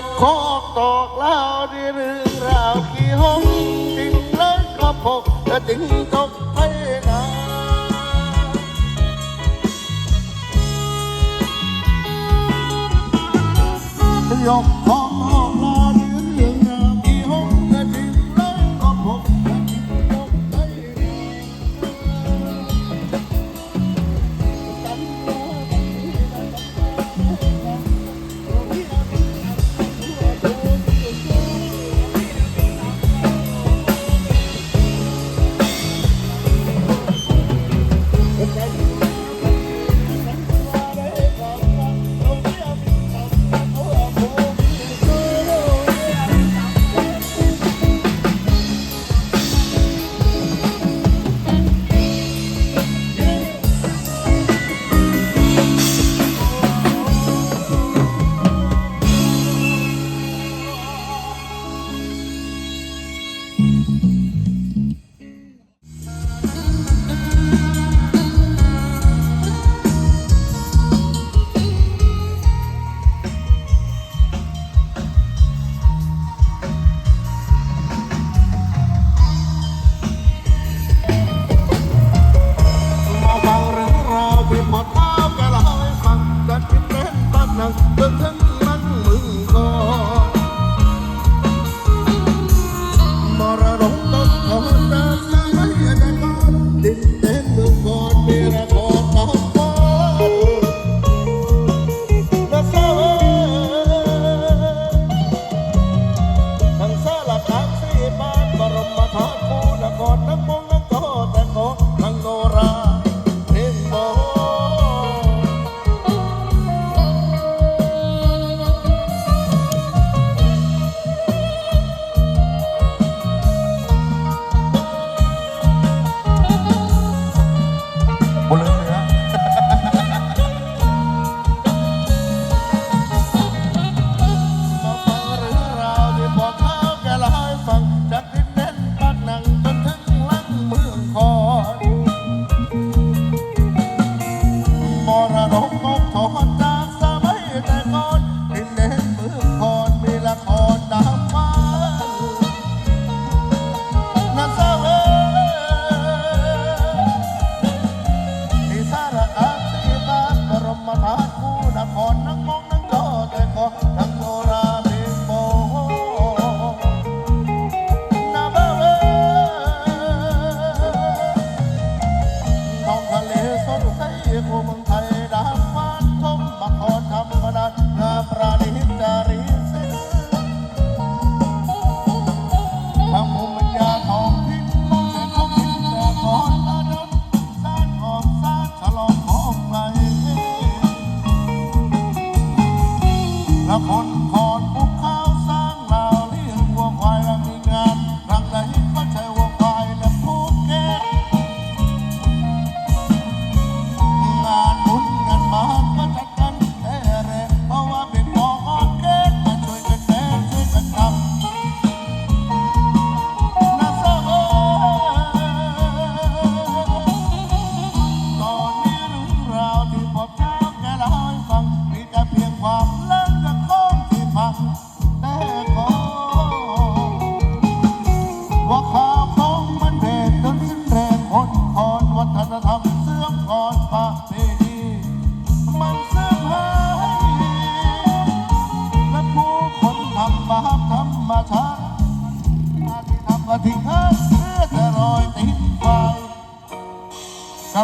กคอกตอกเล่าดีเรื่องราวขี้ห้องติงเลิกกระพกกระติงตกไปนาหยกของ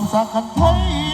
คำสักคันไทย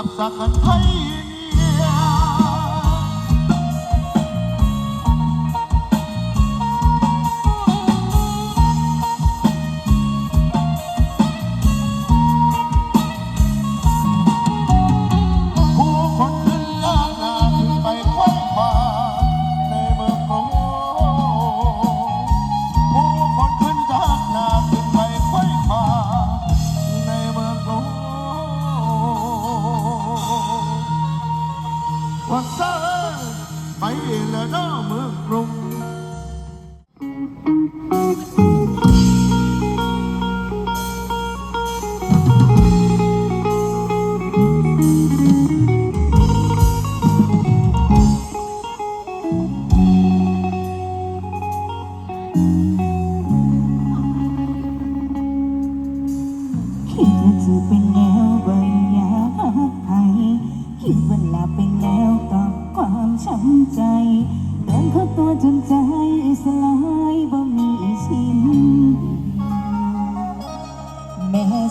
กับสักกันไทย room.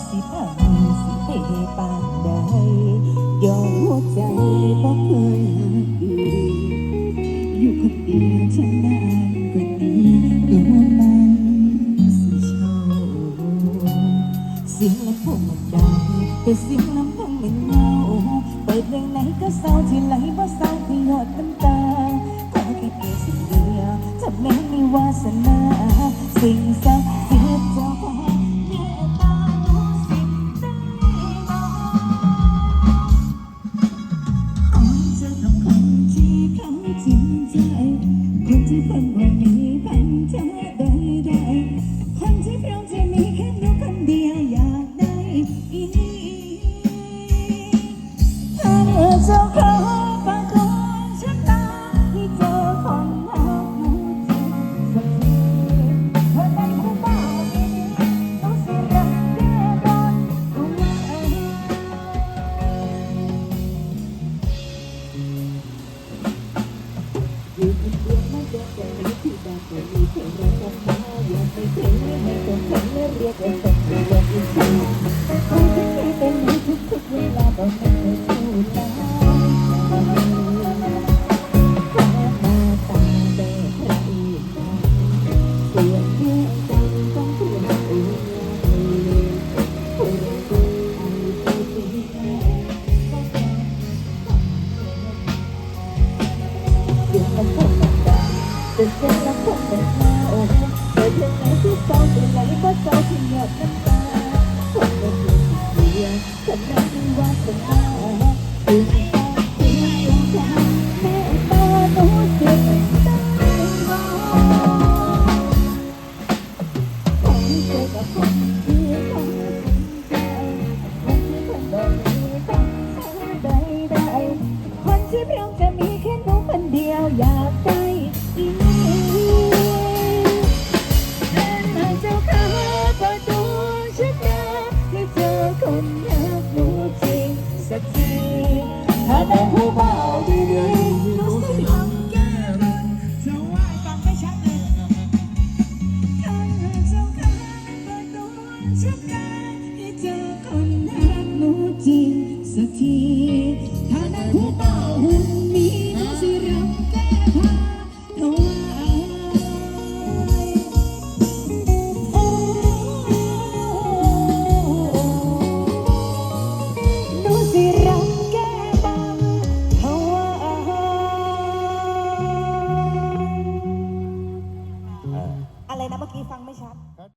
สิพังสิเปปานใดยอมหัวใจบ่เคยหักดีอยู่คนเดียวฉันได้ก็ดีตัวมันสิชอบเสียงละพงมันดังแต่เสียงลำพังมันเงาเปิดเพลงไหนก็เศร้าที่ไหลบ่เศร้าที่หยดน้ำตาขอแค่เพียงสิ่งเดียวจะไม่มีวาสนาสิ่งเศ คนที่เขจริงใจ คนที่เพิ่งว่ามีพันธะใดๆคนที่พร้อจะมีแค่หนูคนเดียวยากได้อีกถ้าเธอเจ้าของปากกงฉันตาที่เจอคน Thank you. คนที่เพียงใจ